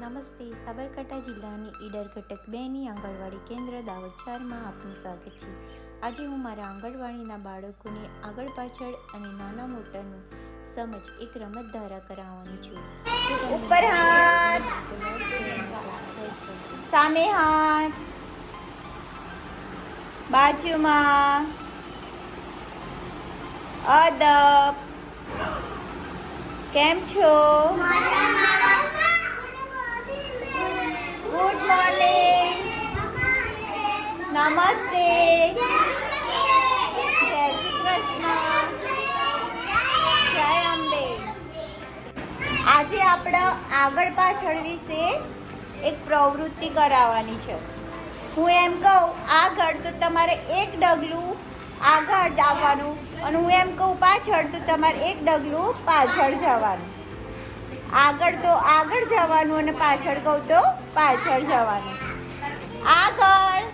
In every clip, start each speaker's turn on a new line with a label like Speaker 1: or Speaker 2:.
Speaker 1: નમસ્તે. સાબરકાંઠા જિલ્લાની ઈડર ઘટક બેની આંગણવાડી કેન્દ્ર દાવત ચારમાં આપનું સ્વાગત છે. આજે હું મારા આંગણવાડીના બાળકોને આગળ પાછળ અને નાના મોટાનું સમજ એક રમત દ્વારા કરાવવાની છું.
Speaker 2: ઉપર હાથ. સામે હાથ. બાજુમાં. અદબ. કેમ છો? ગુડ નમસ્તે. જય શ્રી કૃષ્ણ. જય અંબે. આજે આપણે આગળ પાછળ વિશે એક પ્રવૃત્તિ કરાવવાની છે. હું એમ કહું આગળ તો તમારે એક ડગલું આગળ જવાનું અને હું એમ કહું, પાછળ તો તમારે એક ડગલું પાછળ જવાનું. આગળ તો આગળ જવાનું અને પાછળ કહું તો પાછળ જવાનું. આગળ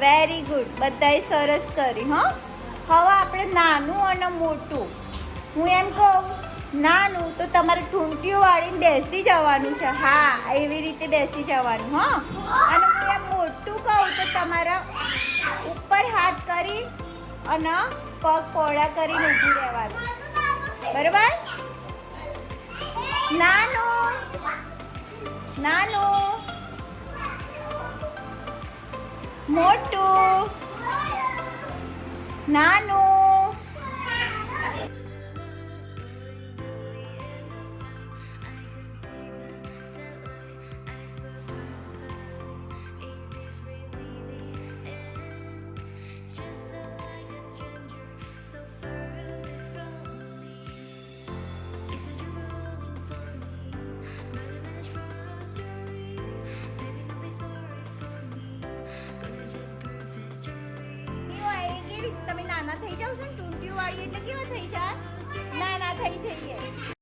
Speaker 2: વેરી ગુડ બધાએ સરસ કરી, હં. હવે આપણે નાનું અને મોટું. હું એમ કહું, નાનું તો તમારે ઠૂંટીઓ વાળીને બેસી જવાનું છે. હા, એવી રીતે બેસી જવાનું, હં. અને હું એમ મોટું કહું તો તમારા ઉપર હાથ કરી અને પગ કોળા કરીને ઊભું રહેવાનું. બરાબર? નાનું. નાનું. મોટું નાનું તમે નાના થઈ જાવ છો ને ટૂંટિયું વાળી એટલે કેવા થઈ જાય? નાના થઈ જઈએ.